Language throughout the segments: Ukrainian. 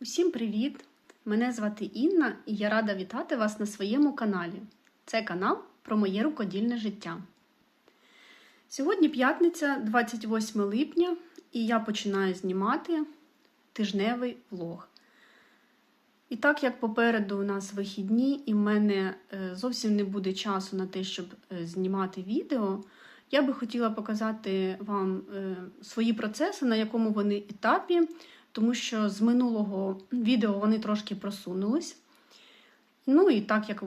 Усім привіт! Мене звати Інна і я рада вітати вас на своєму каналі. Це канал про моє рукодільне життя. Сьогодні п'ятниця, 28 липня, і я починаю знімати тижневий влог. І так як попереду у нас вихідні, і в мене е, зовсім не буде часу на те, щоб е, знімати відео, я би хотіла показати вам е, свої процеси, на якому вони етапі, тому що з минулого відео вони трошки просунулись. Ну і так як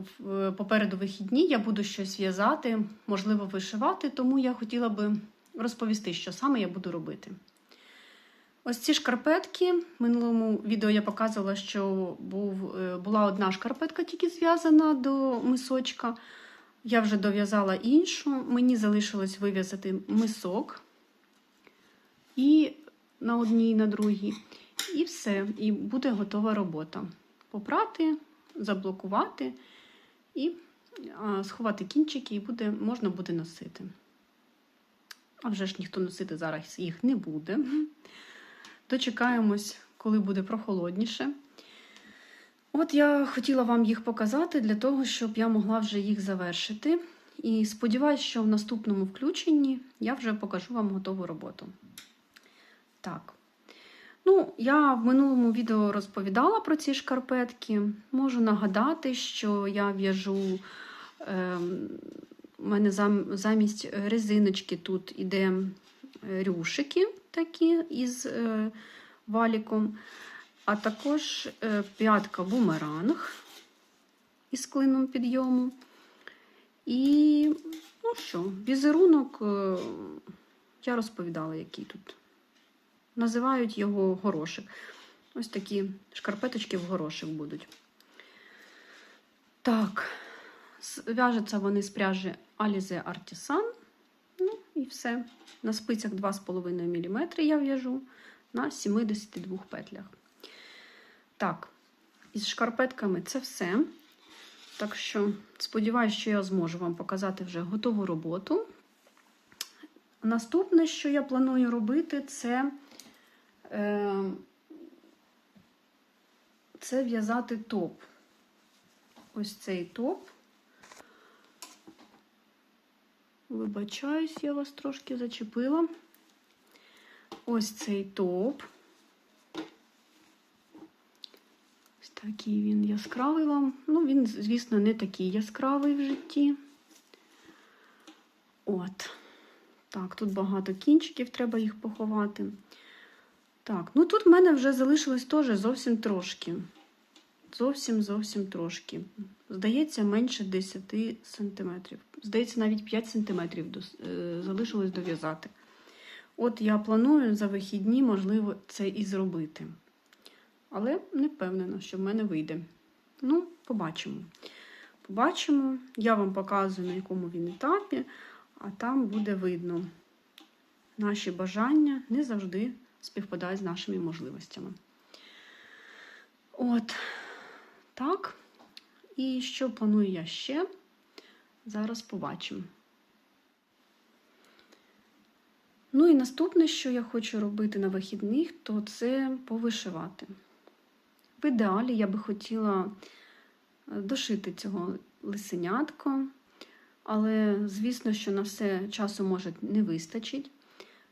попереду вихідні, я буду щось в'язати, можливо, вишивати, тому я хотіла би розповісти, що саме я буду робити. Ось ці шкарпетки. В минулому відео я показувала, що був, е, була одна шкарпетка тільки зв'язана до мисочка. Я вже дов'язала іншу. Мені залишилось вив'язати мисок і на одній, і на другій. І все. І буде готова робота. Попрати, заблокувати і сховати кінчики, і буде, можна буде носити. А вже ж ніхто носити зараз їх не буде. Дочекаємось, коли буде прохолодніше. От я хотіла вам їх показати для того, щоб я могла вже їх завершити. І сподіваюся, що в наступному включенні я вже покажу вам готову роботу. Так. Ну, я в минулому відео розповідала про ці шкарпетки. Можу нагадати, що я в'яжу. Е, у мене зам, замість резиночки тут іде рюшики такі із е, валіком, а також е, п'ятка бумеранг із клином підйому. І, ну що, візерунок, е, я розповідала, який тут. Називають його горошик. Ось такі шкарпеточки в горошик будуть. Так, в'яжуться вони з пряжі Alize Artisan. Ну і все. На спицях 2,5 мм я в'яжу на 72 петлях. Так, із шкарпетками це все. Так що, сподіваюся, що я зможу вам показати вже готову роботу. Наступне, що я планую робити, це, це в'язати топ. Ось цей топ. Вибачаюсь, я вас трошки зачепила. Ось цей топ. Ось такий він яскравий вам. Ну, він, звісно, не такий яскравий в житті. От. Так, тут багато кінчиків, треба їх поховати. Так, ну тут в мене вже залишилось теж зовсім трошки. Зовсім зовсім трошки. Здається, менше 10 см. Здається, навіть 5 см залишилось дов'язати. От я планую за вихідні, можливо, це і зробити. Але не впевнена, що в мене вийде. Ну, побачимо. Побачимо. Я вам показую, на якому він етапі, а там буде видно. Наші бажання не завжди співпадають з нашими можливостями. От. Так, і що планую я ще? Зараз побачимо. Ну і наступне, що я хочу робити на вихідних, то це повишивати. В ідеалі я би хотіла дошити цього лисенятко, але, звісно, що на все часу може не вистачить.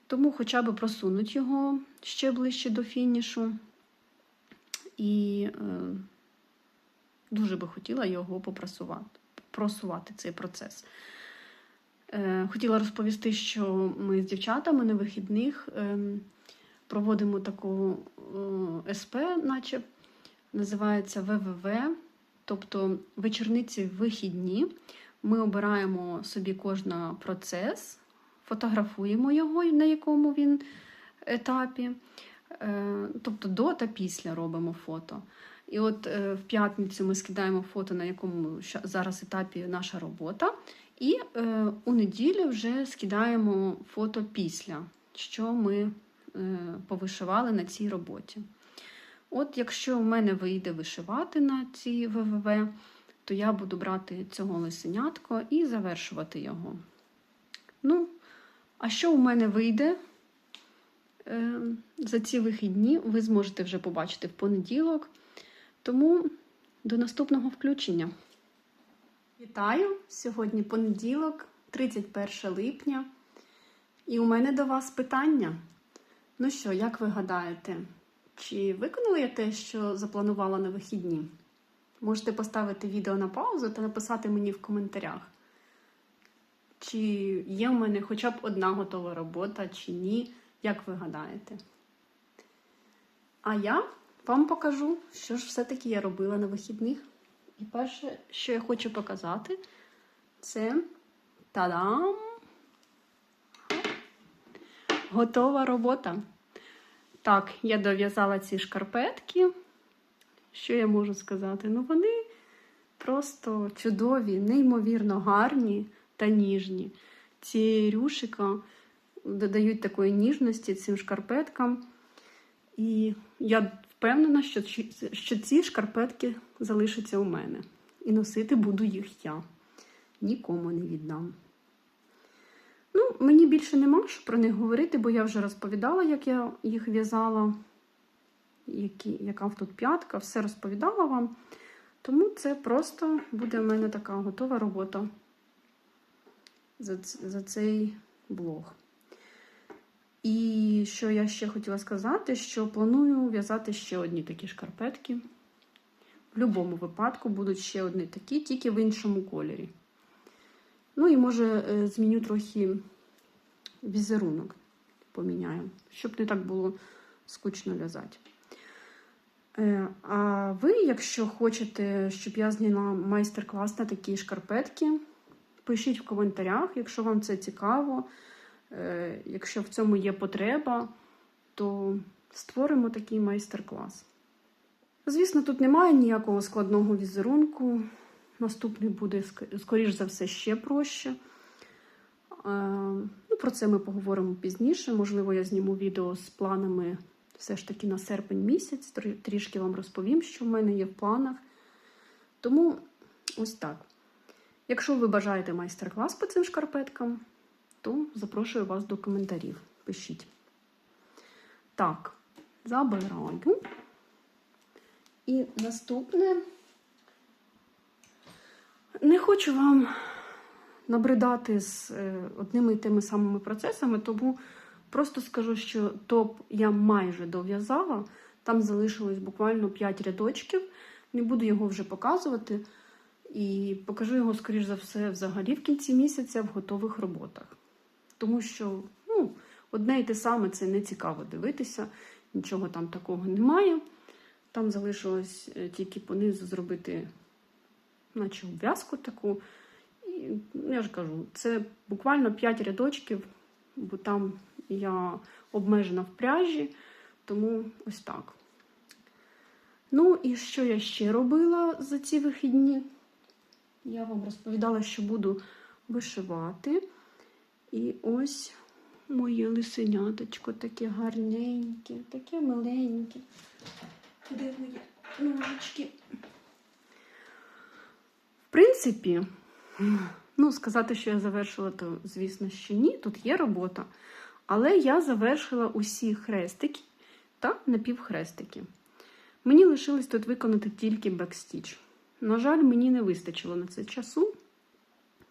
Тому хоча б просунуть його ще ближче до фінішу. І е, дуже би хотіла його попрасувати, просувати цей процес. Е, хотіла розповісти, що ми з дівчатами на вихідних е, проводимо таку е, СП, наче називається ВВВ, тобто вечорниці вихідні. Ми обираємо собі кожен процес, фотографуємо його, на якому він етапі. Е, тобто до та після робимо фото. І от е, в п'ятницю ми скидаємо фото, на якому зараз етапі наша робота. І е, у неділю вже скидаємо фото після, що ми повишивали на цій роботі. От якщо в мене вийде вишивати на цій ВВВ, то я буду брати цього лисенятко і завершувати його. Ну, а що у мене вийде? е, за ці вихідні ви зможете вже побачити в понеділок. Тому до наступного включення. Вітаю! Сьогодні понеділок, 31 липня. І у мене до вас питання. Ну що, як ви гадаєте, чи виконала я те, що запланувала на вихідні? Можете поставити відео на паузу та написати мені в коментарях, чи є в мене хоча б одна готова робота, чи ні, як ви гадаєте. А я вам покажу, що ж все-таки я робила на вихідних. І перше, що я хочу показати, це та-дам! Готова робота. Так, я дов'язала ці шкарпетки. Що я можу сказати? Ну, вони просто чудові, неймовірно гарні та ніжні. Ці рюшика додають такої ніжності цим шкарпеткам. І я впевнена, що, що ці шкарпетки залишаться у мене. І носити буду їх я. Нікому не віддам. Ну, мені більше нема що про них говорити, бо я вже розповідала, як я їх в'язала, яка тут п'ятка, все розповідала вам. Тому це просто буде в мене така готова робота за, за цей блог. І що я ще хотіла сказати, що планую в'язати ще одні такі шкарпетки. В будь-якому випадку будуть ще одні такі, тільки в іншому кольорі. Ну і може е, зміню трохи візерунок поміняю, щоб не так було скучно в'язати. Е, А ви, якщо хочете, щоб я зняла майстер-клас на такі шкарпетки, пишіть в коментарях, якщо вам це цікаво. Е, Якщо в цьому є потреба, то створимо такий майстер-клас. Звісно, тут немає ніякого складного візерунку. Наступний буде, скоріш за все, ще проще. Е, Ну, про це ми поговоримо пізніше. Можливо, я зніму відео з планами все ж таки на серпень місяць. Трішки вам розповім, що в мене є в планах. Тому ось так. Якщо ви бажаєте майстер-клас по цим шкарпеткам, то запрошую вас до коментарів. Пишіть. Так, забираю. І наступне. Не хочу вам набридати з е, одними і тими самими процесами, тому просто скажу, що топ я майже дов'язала. Там залишилось буквально 5 рядочків. Не буду його вже показувати. І покажу його, скоріш за все, взагалі в кінці місяця в готових роботах. Тому що ну, одне і те саме це не цікаво дивитися, нічого там такого немає. Там залишилось е, тільки понизу зробити, наче обв'язку таку. І ну, я ж кажу, це буквально 5 рядочків, бо там я обмежена в пряжі, тому ось так. Ну, і що я ще робила за ці вихідні? Я вам розповідала, що буду вишивати. І ось моє лисеняточко таке гарненьке, таке миленьке. Де мої ножички? В принципі, ну, сказати, що я завершила, то, звісно, що ні. Тут є робота. Але я завершила усі хрестики та напівхрестики. Мені лишилось тут виконати тільки бекстіч. На жаль, мені не вистачило на це часу,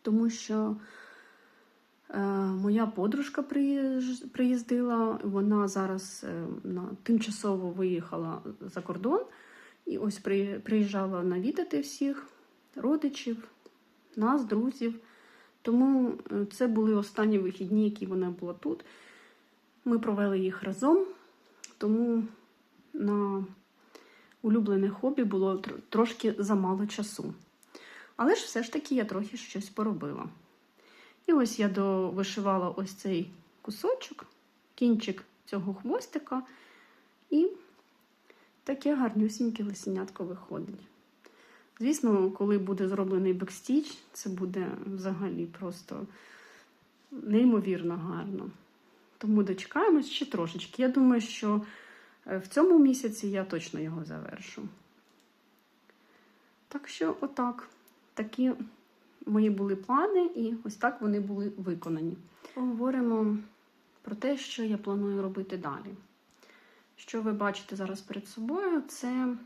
тому що е, моя подружка приїздила, вона зараз е, на, тимчасово виїхала за кордон і ось при, приїжджала навідати всіх родичів, нас, друзів. Тому е, це були останні вихідні, які вона була тут. Ми провели їх разом, тому на улюблене хобі було трошки замало часу. Але ж все ж таки я трохи щось поробила. І ось я довишивала ось цей кусочок, кінчик цього хвостика, і таке гарнюсіньке лисенятко виходить. Звісно, коли буде зроблений бекстіч, це буде взагалі просто неймовірно гарно. Тому дочекаємось ще трошечки. Я думаю, що в цьому місяці я точно його завершу. Так що, отак, такі мої були плани, і ось так вони були виконані. Поговоримо про те, що я планую робити далі. Що ви бачите зараз перед собою, це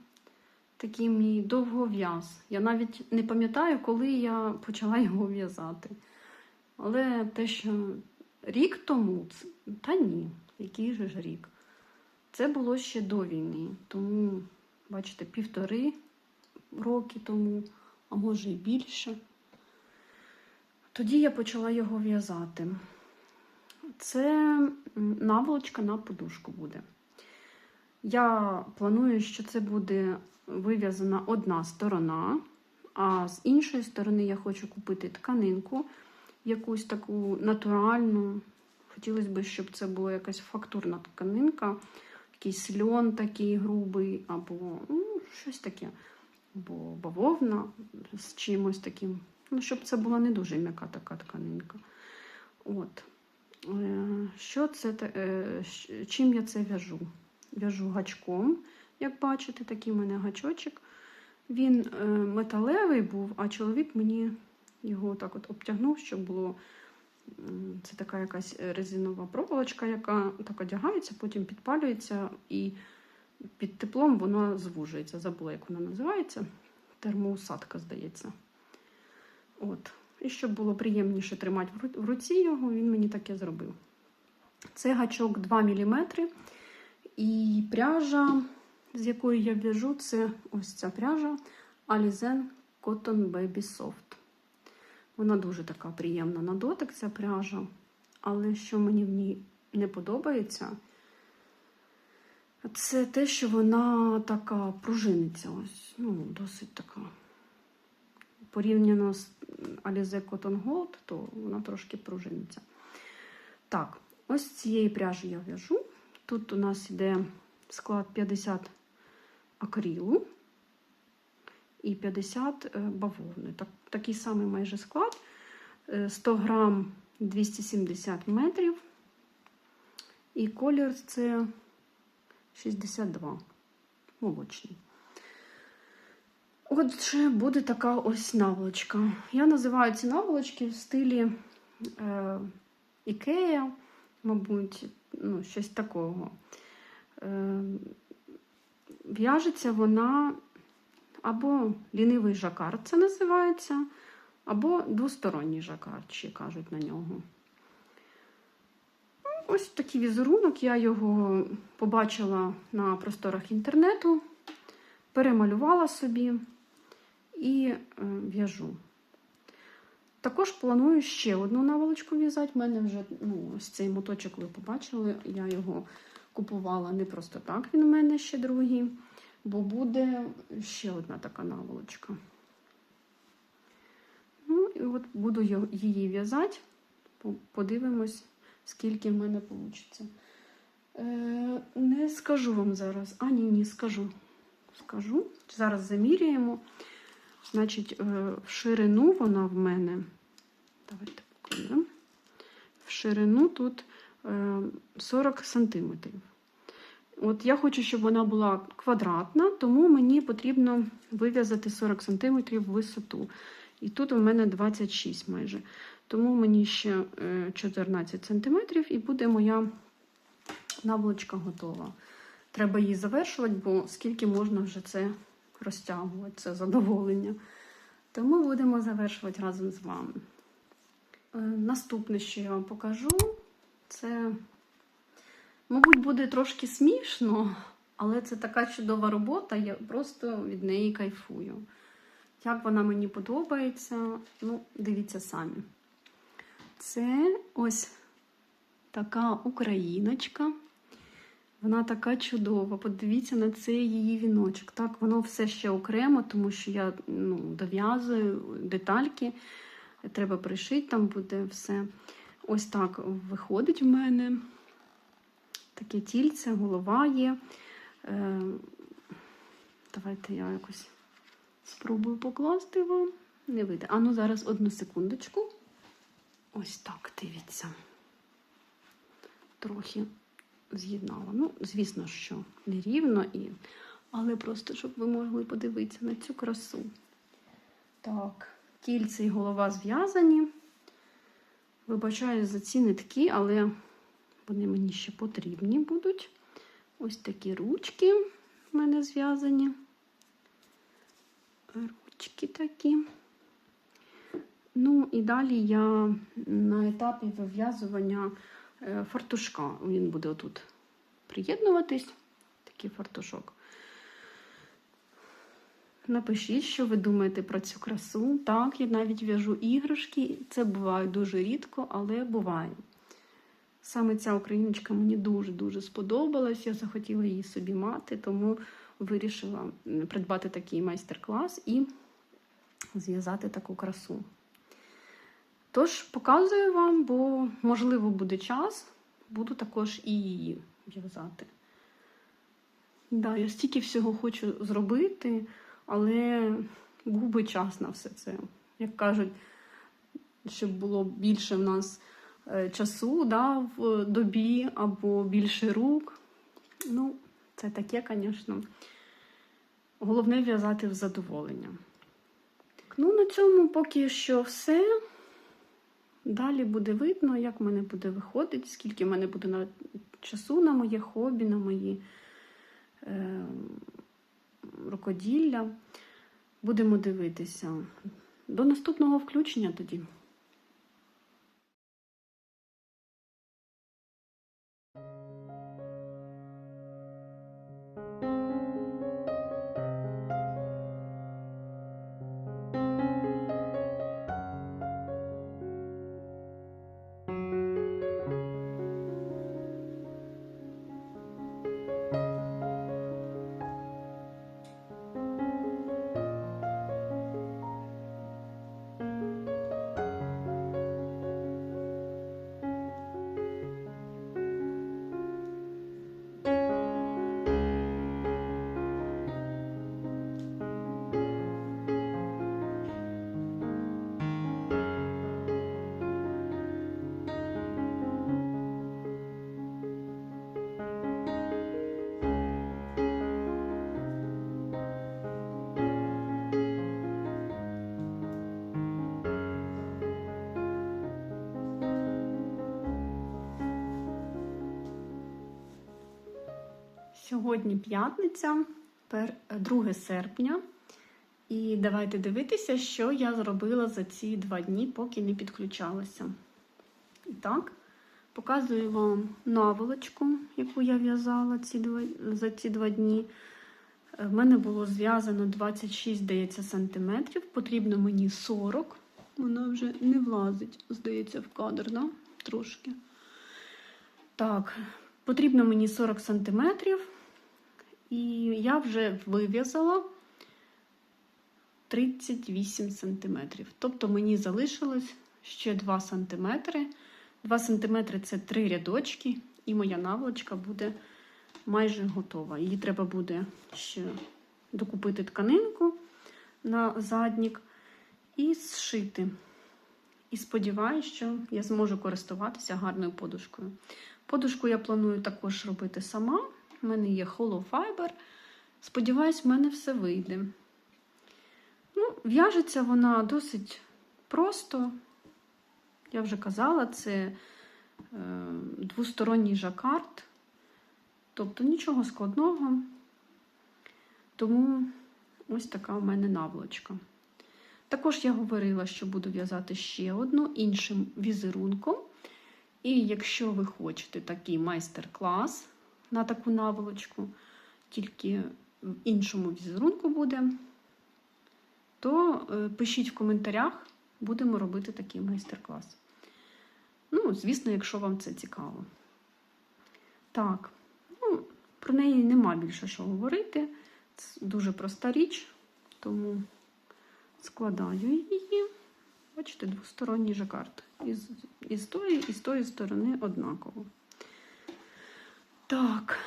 такий мій довгов'яз. Я навіть не пам'ятаю, коли я почала його в'язати. Але те, що рік тому, та ні, який же ж рік. Це було ще до війни. Тому, бачите, півтори роки тому, а може і більше. Тоді я почала його в'язати. Це наволочка на подушку буде. Я планую, що це буде вив'язана одна сторона, а з іншої сторони я хочу купити тканинку, якусь таку натуральну. Хотілося б, щоб це була якась фактурна тканинка, якийсь льон такий грубий, або ну, щось таке, або бавовна з чимось таким. Ну, щоб це була не дуже м'яка така тканинка. От. Е, Що це, е, чим я це в'яжу? В'яжу гачком, як бачите, такий у мене гачочок. Він е, металевий був, а чоловік мені його так от обтягнув, щоб було. Це така якась резинова проволочка, яка так одягається, потім підпалюється, і під теплом вона звужується. Забула, як вона називається. Термоусадка, здається. От. І щоб було приємніше тримати в в руці його, він мені таке зробив. Це гачок 2 мм. І пряжа, з якою я в'яжу, це ось ця пряжа Alizen Cotton Baby Soft. Вона дуже така приємна на дотик, ця пряжа. Але що мені в ній не подобається, це те, що вона така пружиниться. Ось, ну, досить така. Порівняно з Alize Cotton Gold, то вона трошки пружиниться. Так, ось цієї пряжі я в'яжу. Тут у нас йде склад 50 акрилу і 50 е, бавовни. Так, такий самий майже склад. Е, 100 грам 270 метрів. І колір це 62 молочний. Отже, буде така ось наволочка. Я називаю ці наволочки в стилі е, Ікея, мабуть, ну, щось такого. Е, в'яжеться вона або лінивий жакард, це називається, або двосторонній жакард, ще кажуть на нього. Ну, Ось такий візерунок, я його побачила на просторах інтернету, перемалювала собі і е, в'яжу. Також планую ще одну наволочку в'язати. У мене вже ну, ось цей моточок ви побачили. Я його купувала не просто так, він у мене ще другий, бо буде ще одна така наволочка. Ну, і от буду її в'язати. Подивимось, скільки в мене вийде. Е, не скажу вам зараз. А, ні, ні, скажу. Скажу. Зараз заміряємо. Значить, е, в ширину вона в мене. Давайте покажемо. В ширину тут е, 40 сантиметрів. От я хочу, щоб вона була квадратна, тому мені потрібно вив'язати 40 сантиметрів в висоту. І тут у мене 26 майже. Тому мені ще е, 14 сантиметрів і буде моя наволочка готова. Треба її завершувати, бо скільки можна вже це розтягувати, це задоволення. Тому будемо завершувати разом з вами. Е, Наступне, що я вам покажу, це, мабуть, буде трошки смішно, але це така чудова робота, я просто від неї кайфую. Як вона мені подобається, ну, дивіться самі. Це ось така україночка. Вона така чудова. Подивіться на цей її віночок. Так, воно все ще окремо, тому що я ну, дов'язую детальки. Треба пришити, там буде все. Ось так виходить в мене. Таке тільце, голова є. Е, давайте я якось спробую покласти вам. Не вийде. А ну зараз одну секундочку. Ось так, дивіться. Трохи з'єднала. Ну, звісно, що не рівно, і... але просто, щоб ви могли подивитися на цю красу. Так, тільце і голова зв'язані. Вибачаю за ці нитки, але Вони мені ще потрібні будуть. Ось такі ручки в мене зв'язані. Ручки такі. Ну, і далі я на етапі вив'язування е, фартушка. Він буде отут приєднуватись, такий фартушок. Напишіть, що ви думаєте про цю красу. Так, я навіть в'яжу іграшки. Це буває дуже рідко, але буває. Саме ця україночка мені дуже-дуже сподобалась. Я захотіла її собі мати, тому вирішила придбати такий майстер-клас і зв'язати таку красу. Тож, показую вам, бо, можливо, буде час, буду також і її в'язати. Да, я стільки всього хочу зробити, але був би час на все це. Як кажуть, щоб було більше в нас часу да, в добі або більше рук. Ну, це таке, звісно. Головне в'язати в задоволення. Ну, на цьому поки що все. Далі буде видно, як в мене буде виходити, скільки в мене буде на часу на моє хобі, на мої е, рукоділля. Будемо дивитися. До наступного включення тоді. Сьогодні п'ятниця, 2 серпня. І давайте дивитися, що я зробила за ці два дні, поки не підключалася. І так, показую вам наволочку, яку я в'язала за ці два дні. В мене було зв'язано 26, здається, сантиметрів. Потрібно мені 40. Вона вже не влазить, здається, в кадр, да? трошки. Так, потрібно мені 40 сантиметрів. І я вже вив'язала 38 сантиметрів. Тобто мені залишилось ще 2 сантиметри. 2 сантиметри це 3 рядочки, і моя наволочка буде майже готова. Її треба буде ще докупити тканинку на заднік і зшити. І сподіваюся, що я зможу користуватися гарною подушкою. Подушку я планую також робити сама. У мене є Fiber. Сподіваюсь, в мене все вийде. Ну, В'яжеться вона досить просто. Я вже казала, це е, двосторонній жакард. Тобто нічого складного. Тому ось така у мене наволочка. Також я говорила, що буду в'язати ще одну іншим візерунком. І якщо ви хочете такий майстер-клас на таку наволочку, тільки в іншому візерунку буде, то е, пишіть в коментарях, будемо робити такий майстер-клас. Ну, звісно, якщо вам це цікаво. Так, ну, про неї нема більше що говорити. Це дуже проста річ, тому складаю її. Бачите, двосторонній жакард. І з, і з тої, і з тої сторони однаково. Так,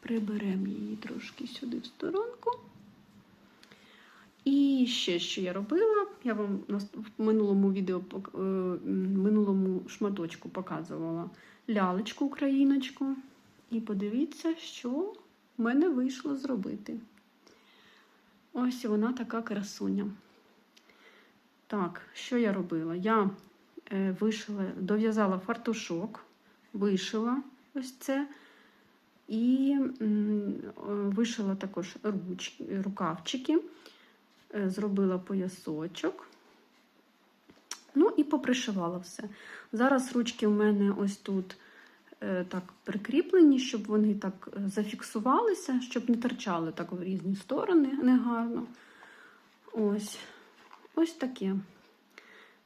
приберемо її трошки сюди в сторонку. І ще, що я робила, я вам в минулому відео, минулому шматочку показувала лялечку україночку. І подивіться, що в мене вийшло зробити. Ось вона така красуня. Так, що я робила? Я вишила, дов'язала фартушок вишила ось це. І вишила також ручки, рукавчики, е, зробила поясочок. Ну і попришивала все. Зараз ручки у мене ось тут е, так прикріплені, щоб вони так е, зафіксувалися, щоб не торчали так в різні сторони негарно. Ось, ось таке.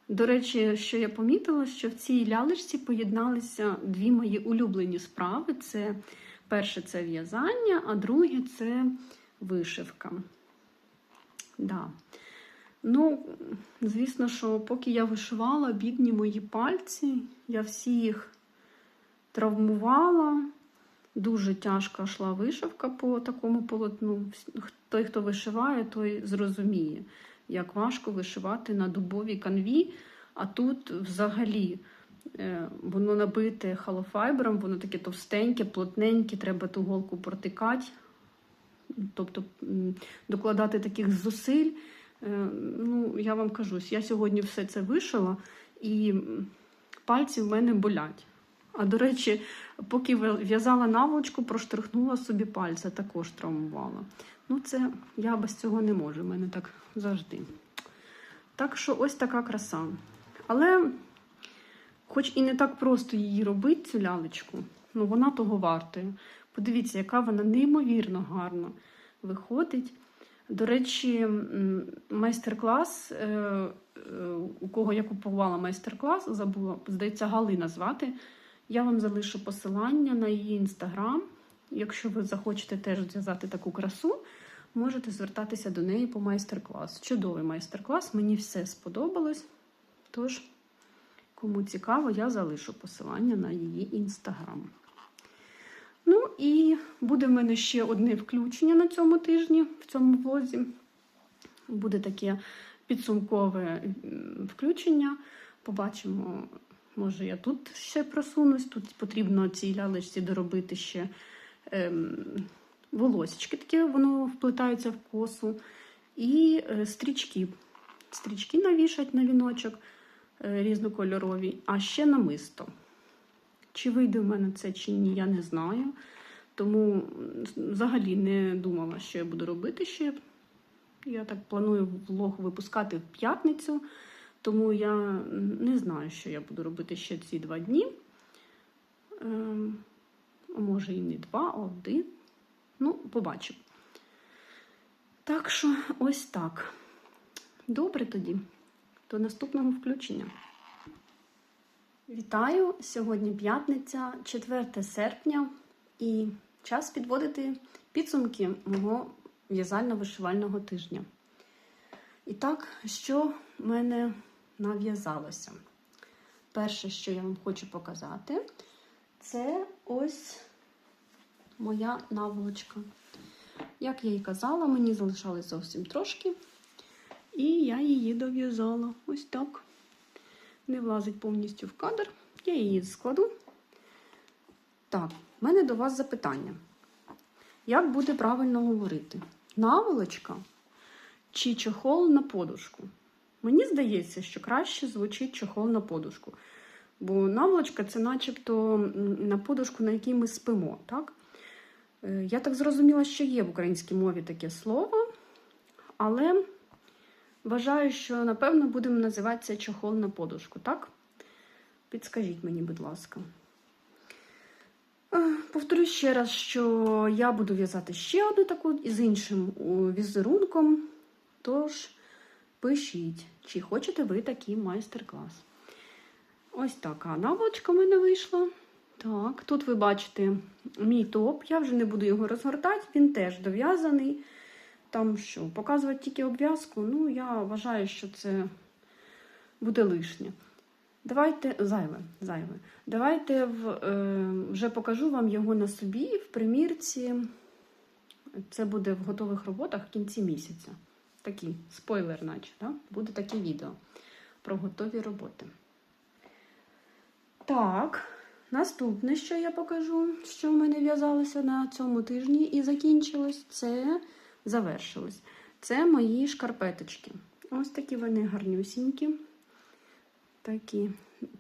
До речі, що я помітила, що в цій лялечці поєдналися дві мої улюблені справи. Це перше це в'язання, а друге це вишивка. Да. Ну, звісно, що поки я вишивала бідні мої пальці, я всі їх травмувала. Дуже тяжко йшла вишивка по такому полотну. Той, хто вишиває, той зрозуміє, як важко вишивати на дубовій канві. А тут взагалі е, воно набите халофайбером, воно таке товстеньке, плотненьке, треба ту голку протикати, тобто докладати таких зусиль. Е, Ну, я вам кажу, я сьогодні все це вишила, і пальці в мене болять. А до речі, поки в'язала наволочку, проштрихнула собі пальця, також травмувала. Ну, це я без цього не можу, в мене так завжди. Так що ось така краса. Але, хоч і не так просто її робити, цю лялечку, ну вона того вартує. Подивіться, яка вона неймовірно гарно виходить. До речі, майстер-клас, е, е, у кого я купувала майстер-клас, забула, здається, Галина звати. Я вам залишу посилання на її інстаграм. Якщо ви захочете теж зв'язати таку красу, можете звертатися до неї по майстер-клас. Чудовий майстер-клас, мені все сподобалось. Тож, кому цікаво, я залишу посилання на її інстаграм. Ну і буде в мене ще одне включення на цьому тижні, в цьому влозі. Буде таке підсумкове включення. Побачимо, може, я тут ще просунусь. Тут потрібно цій лялечці доробити ще ем, волосічки, такі воно вплетаються в косу. І е, стрічки. Стрічки навішать на віночок е, різнокольорові, а ще намисто. Чи вийде в мене це чи ні, я не знаю. Тому взагалі не думала, що я буду робити ще. Я так планую влог випускати в п'ятницю, тому я не знаю, що я буду робити ще ці два дні. Ем, а може і не два, а один. Ну, побачимо. Так що, ось так. Добре тоді. До наступного включення. Вітаю! Сьогодні п'ятниця, 4 серпня, і час підводити підсумки мого в'язально-вишивального тижня. І так, що в мене нав'язалося? Перше, що я вам хочу показати, це ось моя наволочка. Як я і казала, мені залишалось зовсім трошки. І я її дов'язала. Ось так. Не влазить повністю в кадр. Я її складу. Так, в мене до вас запитання. Як буде правильно говорити? Наволочка чи чохол на подушку? Мені здається, що краще звучить чохол на подушку. Бо наволочка це начебто на подушку, на якій ми спимо. так? Е, Я так зрозуміла, що є в українській мові таке слово, але вважаю, що напевно будемо називати це чохол на подушку, так? Підскажіть мені, будь ласка. Е, Повторю ще раз, що я буду в'язати ще одну таку з іншим візерунком. Тож пишіть, чи хочете ви такий майстер-клас. Ось така наволочка в мене вийшла. Так, тут ви бачите мій топ. Я вже не буду його розгортати, він теж дов'язаний. Там що, показувати тільки обв'язку, ну, я вважаю, що це буде лишнє. Давайте зайве, зайве. Давайте в, е, вже покажу вам його на собі в примірці. Це буде в готових роботах в кінці місяця. Такий спойлер, наче, да? буде таке відео про готові роботи. Так, наступне, що я покажу, що в мене в'язалося на цьому тижні і закінчилось, це завершилось. Це мої шкарпеточки. Ось такі вони гарнюсінькі. Такі.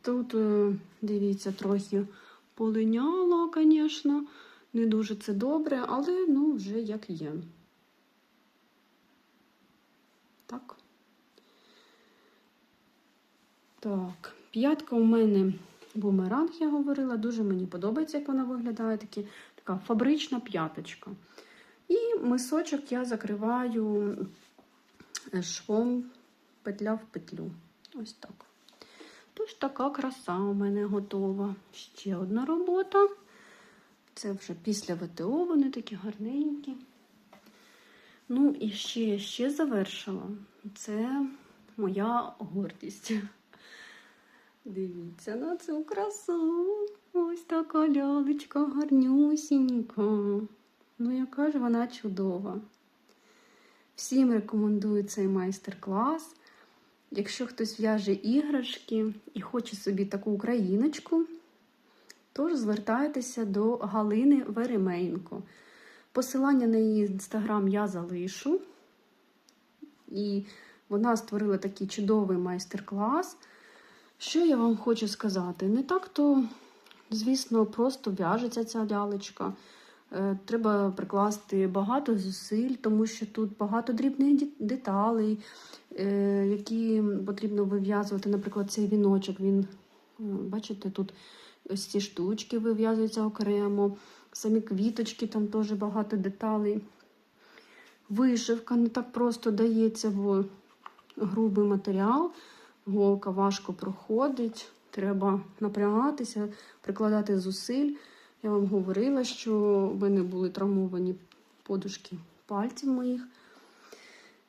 Тут, е, дивіться, трохи полиняла, звісно. Не дуже це добре, але ну вже як є. Так. Так, п'ятка у мене бумеранг, я говорила. Дуже мені подобається, як вона виглядає. Такі, така фабрична п'яточка. І мисочок я закриваю е, швом петля в петлю. Ось так. Тож така краса у мене готова. Ще одна робота. Це вже після ВТО, вони такі гарненькі. Ну, і ще, ще завершила. Це моя гордість. Дивіться на цю красу. Ось така лялечка гарнюсінька. Ну, яка ж вона чудова. Всім рекомендую цей майстер-клас. Якщо хтось в'яже іграшки і хоче собі таку україночку, тож звертайтеся до Галини Веремейнко. Посилання на її інстаграм я залишу. І вона створила такий чудовий майстер-клас. Що я вам хочу сказати? Не так то, звісно, просто в'яжеться ця лялечка. Е, Треба прикласти багато зусиль, тому що тут багато дрібних деталей, е, які потрібно вив'язувати. Наприклад, цей віночок, він, бачите, тут ось ці штучки вив'язуються окремо, самі квіточки, там теж багато деталей. Вишивка не так просто дається в грубий матеріал. Голка важко проходить, треба напрягатися, прикладати зусиль. Я вам говорила, що в мене були травмовані подушки пальців моїх.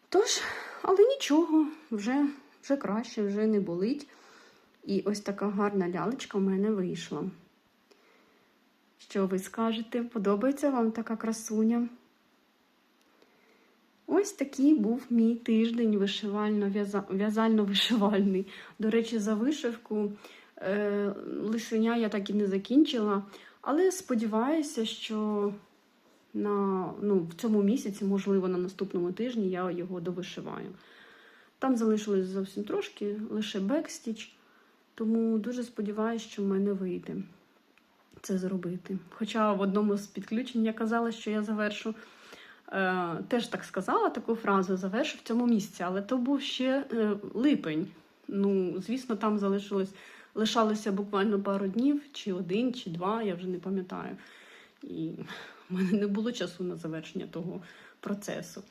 Тож, але нічого, вже, вже краще, вже не болить. І ось така гарна лялечка в мене вийшла. Що ви скажете? Подобається вам така красуня? Ось такий був мій тиждень в'язально-вишивальний. До речі, за вишивку е, лисеня я так і не закінчила, але сподіваюся, що на, ну, в цьому місяці, можливо, на наступному тижні я його довишиваю. Там залишилось зовсім трошки, лише бекстіч, тому дуже сподіваюся, що в мене вийде це зробити. Хоча в одному з підключень я казала, що я завершу. Е, теж так сказала таку фразу завершу в цьому місці, але то був ще е, липень. Ну, звісно, там залишилось, лишалося буквально пару днів, чи один, чи два, я вже не пам'ятаю. І в мене не було часу на завершення того процесу.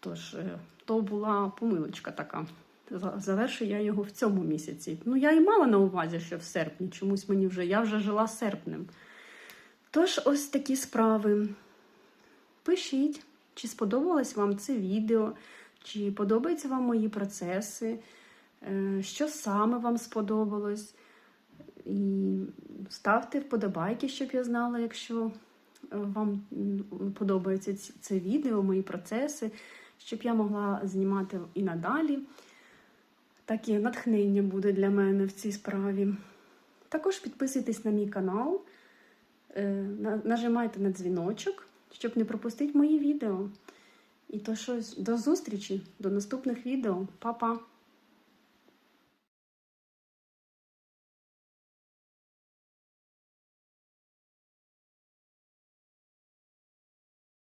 Тож, е, то була помилочка така. За- Завершу я його в цьому місяці. Ну, я і мала на увазі, що в серпні. Чомусь мені вже я вже жила серпнем. Тож, ось такі справи. Пишіть, чи сподобалось вам це відео, чи подобаються вам мої процеси, е, що саме вам сподобалось. І ставте вподобайки, щоб я знала, якщо е, вам подобається це відео, мої процеси, щоб я могла знімати і надалі. Таке натхнення буде для мене в цій справі. Також підписуйтесь на мій канал, е, нажимайте на дзвіночок, щоб не пропустити мої відео. І то щось до зустрічі, до наступних відео. Па-па!